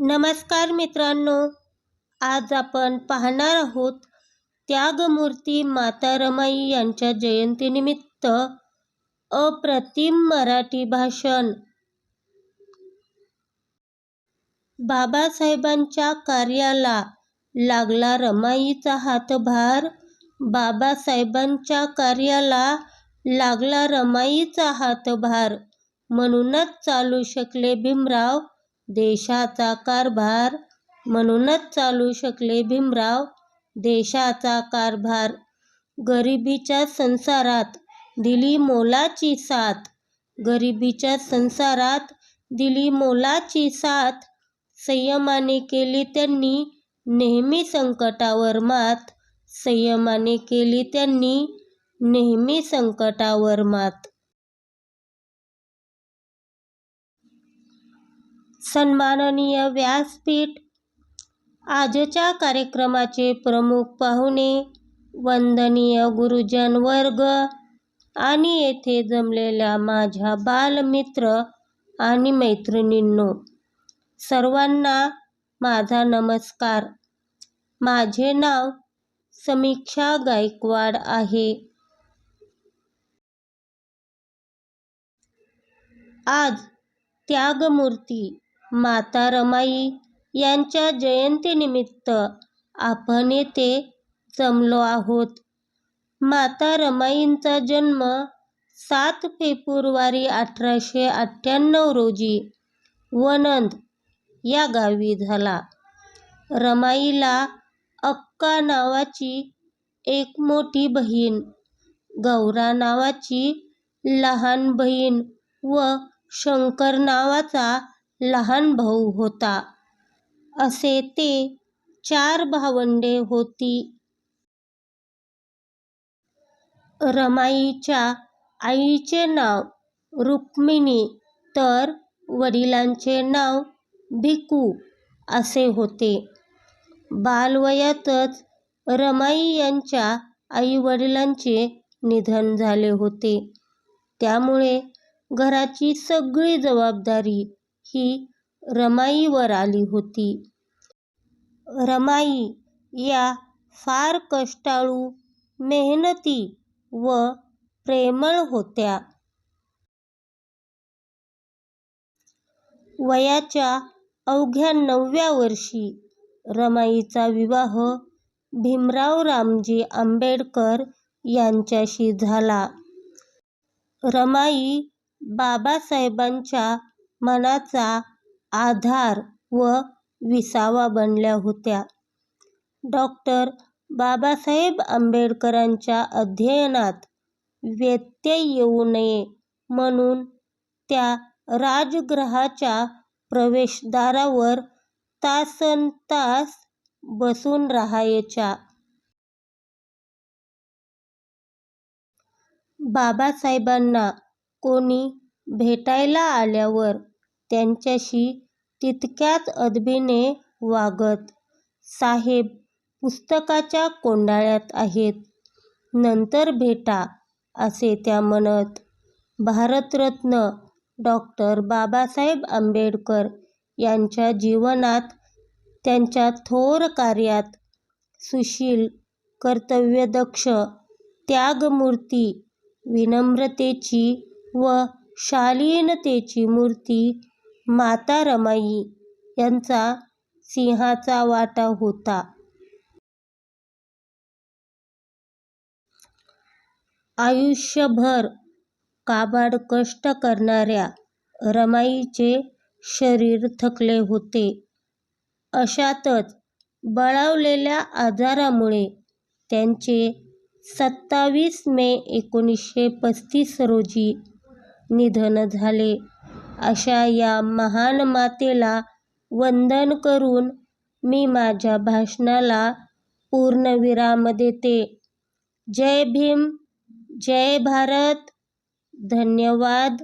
नमस्कार मित्रांनो आज आपण पाहणार आहोत त्यागमूर्ती माता रमाई यांच्या जयंतीनिमित्त अप्रतिम मराठी भाषण. बाबासाहेबांच्या कार्याला लागला रमाईचा हातभार बाबासाहेबांच्या कार्याला लागला रमाईचा हातभार म्हणूनच चालू शकले भीमराव देशाचा कारभार म्हणूनच चालू शकले भीमराव. देशाचा कारभार गरिबीच्या संसारात दिली मोलाची साथ. गरिबीच्या संसारात दिली मोलाची साथ. संयमाने केली त्यांनी नेहमी संकटावर मात. संयमाने केली त्यांनी नेहमी संकटावर मात. सन्माननीय व्यासपीठ. आजच्या कार्यक्रमाचे प्रमुख पाहुणे वंदनीय गुरुजन वर्ग आणि येथे जमलेल्या माझ्या बालमित्र आणि मैत्रिणींनो सर्वांना माझा नमस्कार. माझे नाव समीक्षा गायकवाड आहे. आज त्यागमूर्ती माता रमाई यांच्या जयंतीनिमित्त आपण येथे जमलो आहोत. माता रमाईंचा जन्म सात फेब्रुवारी अठराशे अठ्ठ्याण्णव रोजी वनंद या गावी झाला. रमाईला अक्का नावाची एक मोठी बहीण गौरा नावाची लहान बहीण व शंकर नावाचा लहान भाऊ होता. असे ते चार भावंडे होती. रमाईच्या आईचे नाव रुक्मिणी तर वडिलांचे नाव भिकू असे होते. बालवयातच रमाई यांच्या आईवडिलांचे निधन झाले होते. त्यामुळे घराची सगळी जबाबदारी ही रमाईवर आली होती. रमाई या फार कष्टाळू मेहनती व प्रेमळ होत्या. वयाच्या अवघ्या नवव्या वर्षी रमाईचा विवाह भीमराव रामजी आंबेडकर यांच्याशी झाला. रमाई बाबासाहेबांच्या मनाचा आधार व विसावा बनल्या होत्या. डॉक्टर बाबासाहेब आंबेडकरांच्या अध्ययनात व्यत्यय येऊ नये म्हणून त्या राजगृहाच्या प्रवेशद्वारावर तासनतास बसून राहायच्या. बाबासाहेबांना कोणी भेटायला आल्यावर त्यांच्याशी तितक्याच अदबीने वागत साहेब पुस्तकाच्या कोंडाळ्यात आहेत. नंतर भेटा असे त्या म्हणत. भारतरत्न डॉक्टर बाबासाहेब आंबेडकर यांच्या जीवनात त्यांच्या थोर कार्यात सुशील कर्तव्यदक्ष त्यागमूर्ती विनम्रतेची व शालीनतेची मूर्ती माता रमाई यांचा सिंहाचा वाटा होता. आयुष्यभर काबाड कष्ट करणाऱ्या रमाईचे शरीर थकले होते. अशातच बळावलेल्या आजारामुळे त्यांचे सत्तावीस मे एकोणीसशे पस्तीस रोजी निधन झाले. अशा या महान मातेला वंदन करून मी माझ्या भाषणाला पूर्णविराम देते. जय भीम जय भारत. धन्यवाद.